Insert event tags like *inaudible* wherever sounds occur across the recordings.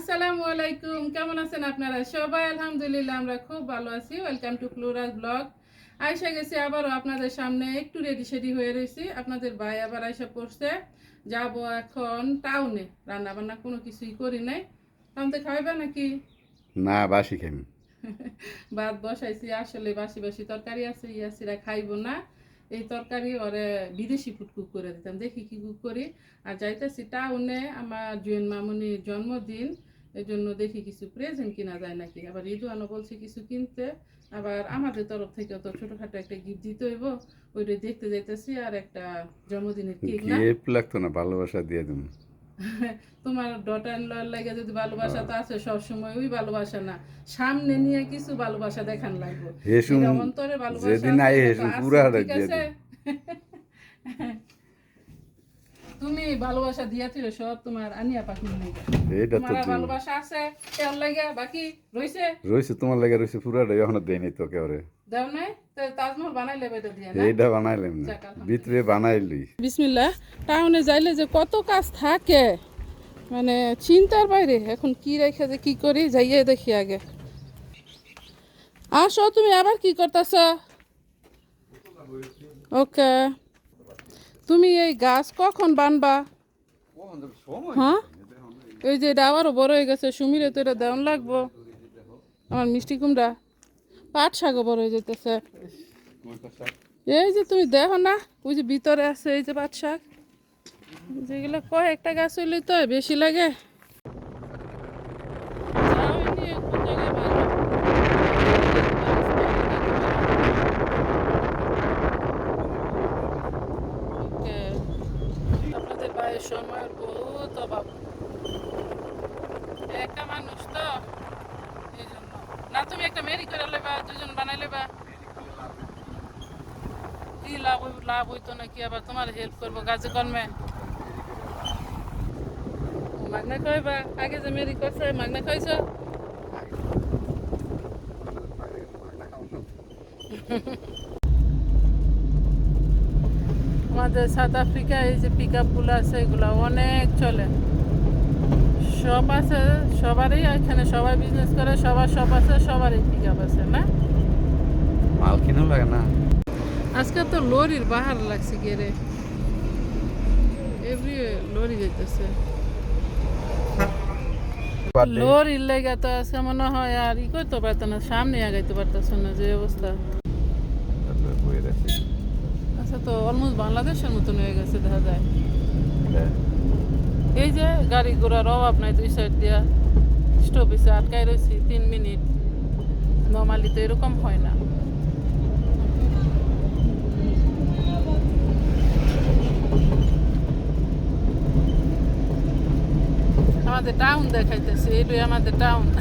আসসালামু আলাইকুম কেমন আছেন আপনারা? সবাই আলহামদুলিল্লাহ আমরা খুব ভালো আছি। ওয়েলকাম টু ফ্লোরাল ব্লগ আয়সা গেছি আবারও আপনাদের সামনে একটু রেডি সেডি হয়ে রয়েছি। আপনাদের ভাই আবার আয়সা পড়ছে যাব এখন টাউনে রান্না বান্না কোনো কিছুই করি নাই। টাউনতে খাওয়াবে নাকি? না বাসি খাইনি। *laughs* ভাত বসাইছি আসলে বাসি বাসি তরকারি আছে ইয়াসিরা খাইবো না। এই তরকারি ওরে বিদেশি ফুড কুক করে দিতাম। দেখি কি কুক করি। আর যাইতেছি টাউনে আমার জুয়েন মামুনির জন্মদিন। এই জন্য দেখি কিছু প্রেজেন্ট কিনা যায় নাকি। আবার রিদুয়ানও বলছে কিছু কিনতে। আবার আমাদের তরফ থেকে তো ছোটখাটো একটা গিফট দিতে হইব। ওইটাই দেখতে যাইতেছি আর একটা জন্মদিনের কেক না? গিফট লাগতো না ভালোবাসা দিয়ে দিন। *laughs* তোমার ডটার লর লাগে যদি ভালোবাসা তো আছে সবসময় ওই ভালোবাসা না। সামনে নিয়ে কিছু ভালোবাসা দেখান লাগবে। হেসুম অন্তরে ভালোবাসা যেদিন আই হেসুম পুরা ঠিক দিয়ে আছে? *laughs* তুমি ভালোবাসা দিয়াছিল সব তোমার আনিয়া পাখি এইটা তো ভালোবাসা আছে এর লাগে বাকি রইছে? রয়েছে তোমার লাগে রয়েছে পুরাটা এখনও দেয়নি তো কেউরে দেও নাই? তাজমহল বানাইলে বেটা দিয়া না? এইটা বানাইলাম না। ভিতরে বানাইলি। বিসমিল্লাহ টাউনে যাইলে যে কত কাজ থাকে। মানে চিন্তার বাইরে এখন কি রেখে যে কি করি যাইয়ে দেখি আগে। আসো তুমি আবার কি করতেছ? ওকে। তুমি এই গাছ কখন বানবা? হ্যাঁ? এই যে এটা আবারও বড় হয়ে গেছে, সুমিরে তো এটা দেওয়ান লাগবো। আমার মিষ্টি কুমড়া পাট শাকও বড় হয়ে যেতেছে। এই যে তুমি দেখো না, ওই যে ভিতরে আছে এই যে পাট শাক। যেগুলো কয়েকটা গাছ হইলে তো বেশি লাগে যাও এনে কোন জায়গায় ভালো? ওকে। আপনাদের ভাইয়ের সময়ের বহুত অভাব একা মানুষ তো এই জন্য না তুমি একটা মেরি করে লেবা দুজন বানাই লেবা কি লাভ হইব- লাভ হইতো নাকি আবার তোমার হেল্প করব কাজে কর্মে। মাগনা খাইবা? আগে যে মেরি করছে মাগনা খাইছ? *laughs* আমাদের সাউথ আফ্রিকা এই যে পিক আপগুলো আছে এগুলো অনেক চলে। সব আছে সবারই এখানে সবাই বিজনেস করে সবার সব আছে সবারই পিক আপ আছে না? মাল কিনো লাগে না। আজকে তো লরির বাহার লাগছে গেরে। এভরি লরি যাইতেছে লরির লেগে তো আজকে মনে হয় আর ই করতে পারতো না সামনে আগাইতে পারতেছে না যে অবস্থা আচ্ছা তো অলমোস্ট বাংলাদেশের মতন হয়ে গেছে দেখা যায় এই যে গাড়ি ঘোড়ার অভাব নাই দুই সাইড দিয়া স্টপেজে আটকাই রয়েছি তিন মিনিট নর্মালি তো এরকম হয় না আমাদের টাউন দেখাইতেছে, এটাই আমাদের টাউন *laughs*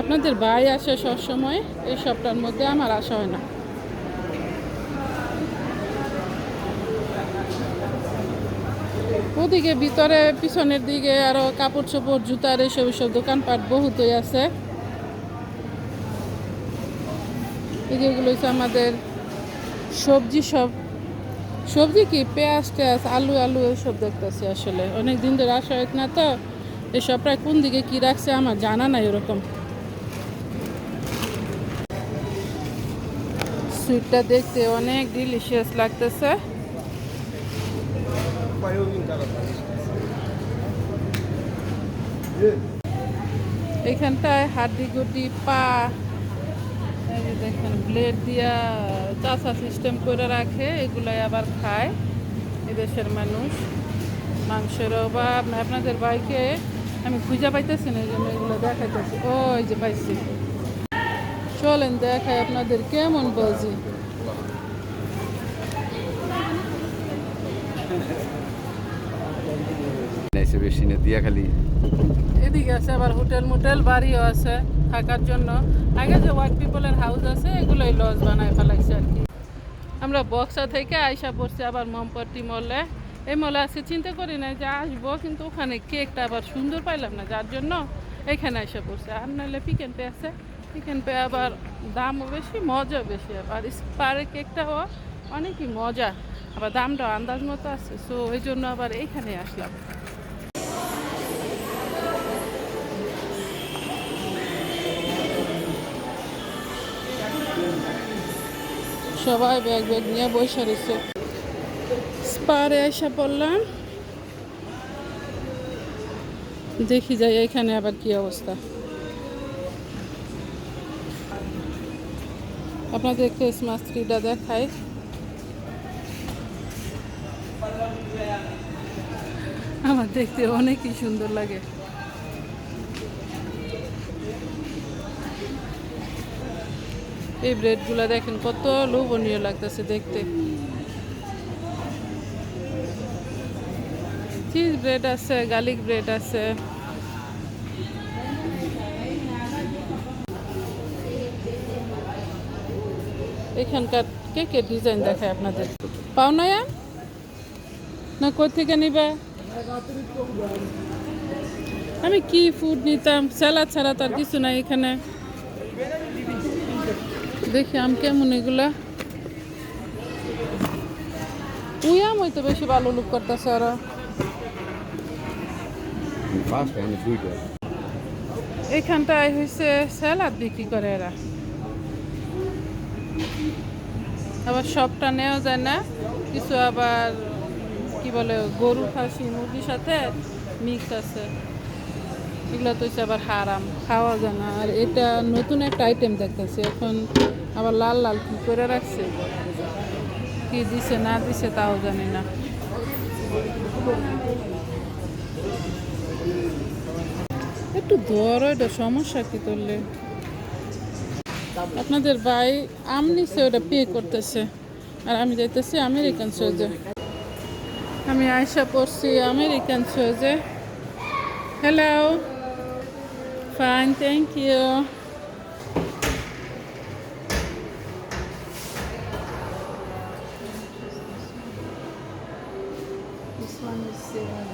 আপনাদের ভাই আসে সবসময়, এই সবটার মধ্যে আমার আসা হয় না। ওদিকে ভিতরে, পিছনের দিকে আরও কাপড় চোপড়, জুতার এইসব সব দোকানপাট বহুতই আছে। এই যেগুলো আমাদের সবজি সব সবজি কি? পেঁয়াজ, টেয়াজ, আলু আলু এসব দেখতেছি আসলে। অনেক দিন ধরে আসা হয় না তো, এসব প্রায় কোন দিকে কি রাখছে আমার জানা নাই এরকম সুইটটা দেখতে অনেক ডিলিশিয়াস লাগতেছে। এখানটায় হাড্ডি গুড্ডি, পা। এই দেখেন ব্লেড দিয়া চাষা সিস্টেম করে রাখে, এগুলাই আবার খায়। এদেশের মানুষ, মাংসের অভাব। আপনাদের বাইকে আমি খুঁজে পাইতেছি না, এই জন্য এগুলো দেখাইতেছি। ও এই যে পাইছি। চলেন দেখায় আপনাদের কেমন নাইসে বেশি না, দিয়া খালি। এদিকে আছে আবার হোটেল মোটেল, বাড়িও আছে থাকার জন্য। আগে যে হোয়াইট পিপলের হাউস আছে, এগুলোই লজ বানায় ফেলাইছে আর কি। আমরা বক্সা থেকে আইসা পড়ছি আবার মমপট্টি মলে। এই মলে আজকে চিন্তা করি না যে আসব, কিন্তু ওখানে কেকটা আবার সুন্দর পাইলাম না, যার জন্য এখানে আইসা পড়ছে। আর নাহলে পিকেন পে আছে। পিকেন পে আবার দামও বেশি, মজাও বেশি। আবার স্পারে কেকটাও অনেকই মজা। আবার দামটাও আন্দাজ মতো আছে সো ওই জন্য আবার এইখানে আসলাম। সবাই ব্যাগ ব্যাগ নিয়ে বসে রয়েছে। স্পারে এসে পড়লাম। দেখি যাই, এখানে আবার কি অবস্থা। আপনাদের ক্রিসমাস ট্রিটা দেখাই। আমার দেখতে অনেকই সুন্দর লাগে। এই ব্রেডগুলো দেখেন, কত লোভনীয় লাগতেছে দেখতে। চিজ ব্রেড আছে, গার্লিক ব্রেড আছে। এখানকার কেকের ডিজাইন দেখায় আপনাদের? পাও না ইয়া? না কোথা থেকে নিবা? আমি কি ফুড নিতাম? স্যালাড ছাড়া তার কিছু নাই এখানে। দেখি আম কেমন এগুলা। উইয়াম হয়তো বেশি ভালো লুক করতেছে ওরা। এখানটায় হয়েছে স্যালাড বিক্রি করে এরা। আবার সবটা নেওয়া যায় না। কিছু আবার কি বলে গরু খাসি মুরগির সাথে মিক্স আছে। এগুলো তো হচ্ছে আবার হারাম, খাওয়া যায় না। আর এটা নতুন একটা আইটেম দেখতেছি, এখন আবার লাল লাল কি করে রাখছে? কি দিছে, না দিছে তাও জানি না। একটু ধরো এটা সমস্যা কি করলে? আপনাদের ভাই আম নিছে ওটা পে করতেছে, আর আমি যাইতেছি আমেরিকান সোজে। আমি আয়সা পড়ছি American সোজে। Hello Fine, thank you. This one is seven.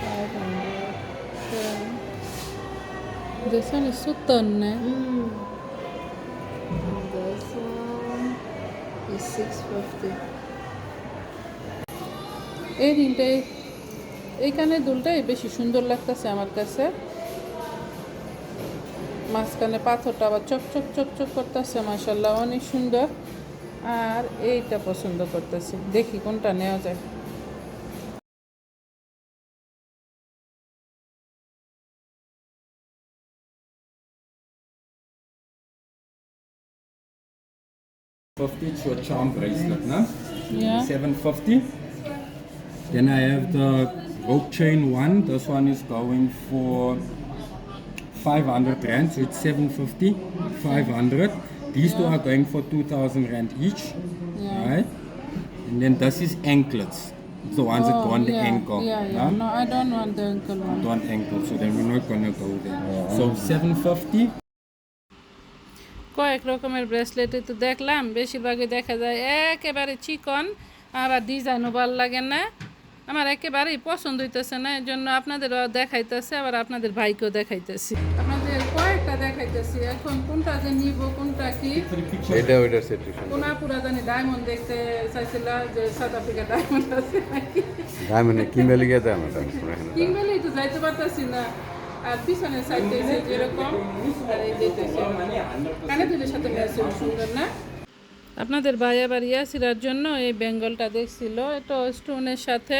Five hundred. Ten. This one is so thin. Mm. And this one is six fifty. এই এইখানে দুলটাই বেশি সুন্দর লাগতেছে আমার কাছে মাঝখানে পাথরটা আবার চক চক চক চক করতেছে মাসাল্লাহ অনেক সুন্দর আর এইটা পছন্দ করতেছি দেখি কোনটা নেওয়া যায় Fifty a charm bracelet, no? Yeah. Seven fifty. Then I have the rope chain one. This one is going for five hundred rand, so it's seven fifty. Five hundred. These two are going for two thousand rand each. Yeah. Right? And then this is anklets. It's the ones that go on the Oh, yeah, ankle. Yeah, yeah. no? No, I don't want the ankle one. Not on ankle, so then we're not gonna go there. So seven fifty. কয়েক রকমের ব্রেসলেটে তো দেখলাম বেশিরভাগই দেখা যায় একেবারে চিকন আবার ডিজাইনও ভালো লাগে না আমার একেবারেই পছন্দ হইতেছে না এর জন্য আপনাদেরও দেখাইতেছে আবার আপনাদের ভাইকেও দেখাইতেছি। আপনাদের কয়েকটা দেখাইতেছি এখন কোনটা যে নিব কোনটা কি? এটা ওইটার সিচুয়েশন কোনা পুরা জানি ডায়মন্ড দেখতে চাইছিল যে সাউথ আফ্রিকা ডায়মন্ড আছে নাকি? মানে কিনবে লিগে যায় আমার শুনে তো যাইতে পারতাছি না। আর পিছনের সাইডে যেরকম আর এই যেতেছে কানে দুটোর সাথে ম্যাচ সুন্দর না? আপনাদের ভাই আবার ইয়াসিরার জন্য এই বেঙ্গলটা দেখছিল এটা স্টোনের সাথে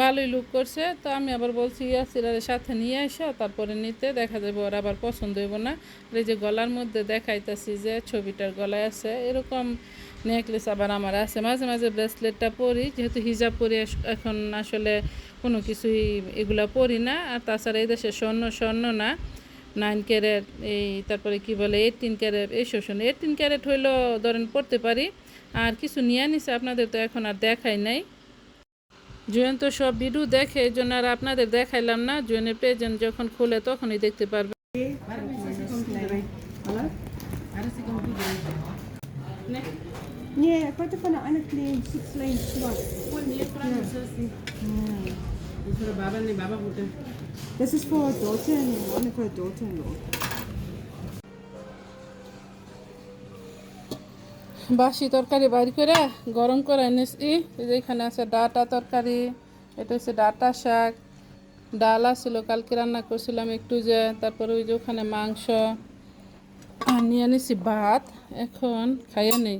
ভালোই লুক করছে। তো আমি আবার বলছি ইয়াসিরার সাথে নিয়ে এসে তারপরে নিতে দেখা যাবে, ওর আবার পছন্দ হইব না। এই যে গলার মধ্যে দেখাইতেছি যে ছবিটার গলায় আছে, এরকম নেকলেস আবার আমার আছে। মাঝে মাঝে ব্রেসলেটটা পরি, যেহেতু হিজাব পরি এখন আসলে কোনো কিছুই এগুলা পরি না। আর তাছাড়া এই দেশে স্বর্ণ স্বর্ণ না। নাইন ক্যারেট এই তারপরে কি বলে এইটিন ক্যারেট এই শোষণ এইটিন ক্যারেট হইলেও ধরেন পড়তে পারি। আর কিছু নিয়ে নিছে আপনাদের তো এখন আর দেখাই নাই। জুয়েন তো সব ভিডিও দেখে এই জন্য আর আপনাদের দেখাইলাম না। জুয়েনের প্রেজেন্ট যখন খুলে তখনই দেখতে পারবে six lane slot. This is for a daughter-in-law, only for a daughter-in-law. বাসি তরকারি বাইর করে গরম করে এনেছি। এই যে এখানে আছে ডাটা তরকারি এটা হচ্ছে ডাটা শাক। ডাল আছিল কালকে রান্না করছিলাম একটু যে তারপরে ওই যে ওখানে মাংস। নিয়ে আনিছি ভাত এখন খাইয়া নেই।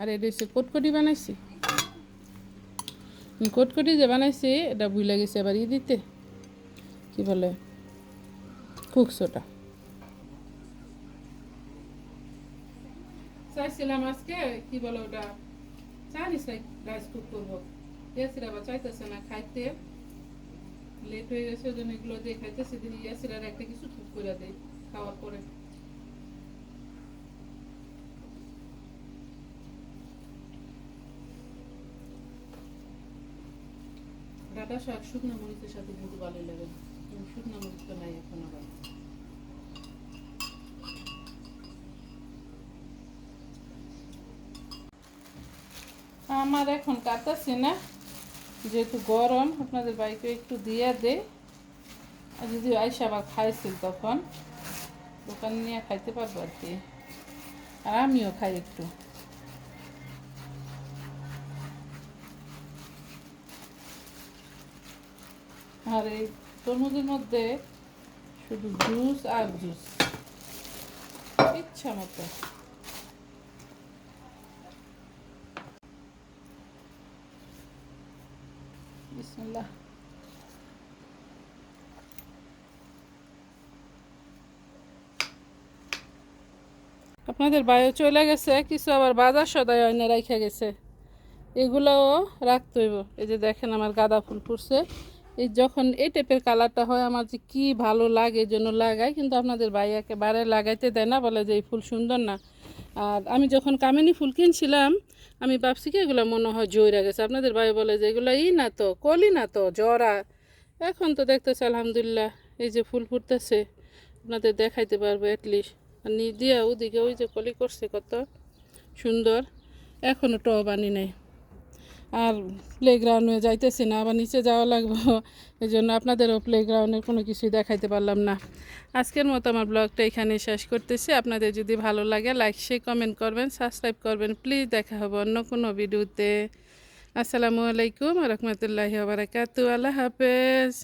আর এটা হচ্ছে কটকটি বানাইছি। কটকটি যে বানাইছি, এটা ভুলে গেছে আবার ই দিতে। কি বলে? কুকসোটা। চাইছিলাম আজকে, কি বলে ওটা? চাই রাইস কুক করব। ইয়াসির আবার চাইতেছে না খাইতে। লেট হয়ে গেছে, ওই জন্য এগুলো দিয়ে খাইতেছে। দিন ইয়াসির আর একটা কিছু কুক করে দেয়, খাওয়ার পরে। ডাটা শাক শুকনো মরিচের সাথে কিন্তু ভালোই লাগে। শুকনো মরিচ তো নাই এখন আবার। আমার এখন কাটাছি না, যেহেতু গরম, আপনাদের বাইকে একটু দিয়ে দে আর যদি আইসা আবার খাইছিল তখন, দোকানে নিয়ে খাইতে পারব আর কি। আর আমিও খাই একটু। আর এই তরমুজের মধ্যে শুধু জুস আর জুস। ইচ্ছা মতো। আপনাদের বায়ু চলে গেছে, কিছু আবার বাজার সদায় অন্য রাখা গেছে। এগুলোও রাখতে হইব। এই যে দেখেন আমার গাঁদা ফুল ফুটছে। এই যখন এই টাইপের কালারটা হয়, আমার যে কী ভালো লাগে জন্য লাগাই। কিন্তু আপনাদের ভাই একেবারে লাগাইতে দেয় না, বলে যে এই ফুল সুন্দর না। আর আমি যখন কামিনী ফুল কিনছিলাম, আমি ভাবছি কি, এগুলো মনে হয় জয়রা গেছে। আপনাদের ভাই বলে যে, এগুলো ই না তো, কলি না তো, জরা। এখন তো দেখতেছে, আলহামদুলিল্লাহ, এই যে ফুল ফুটতেছে, আপনাদের দেখাইতে পারব অ্যাটলিস্ট আর নিদিয়া ওদিকে ওই যে কলি করছে কত সুন্দর। এখনও টব আনি নাই। আর প্লেগ্রাউন্ডে যাইতেছি না, আবার নিচে যাওয়া লাগবো। *laughs* এই জন্য আপনাদেরও প্লেগ্রাউন্ডের কোনো কিছুই দেখাইতে পারলাম না। আজকের মতো আমার ব্লগটা এখানে শেষ করতেছি। আপনাদের যদি ভালো লাগে লাইক শেয়ার কমেন্ট করবেন সাবস্ক্রাইব করবেন। প্লিজ দেখা হবে অন্য কোনো ভিডিওতে আসসালামু আলাইকুম রহমতুল্লাহি বারাকাতু আল্লাহ হাফেজ।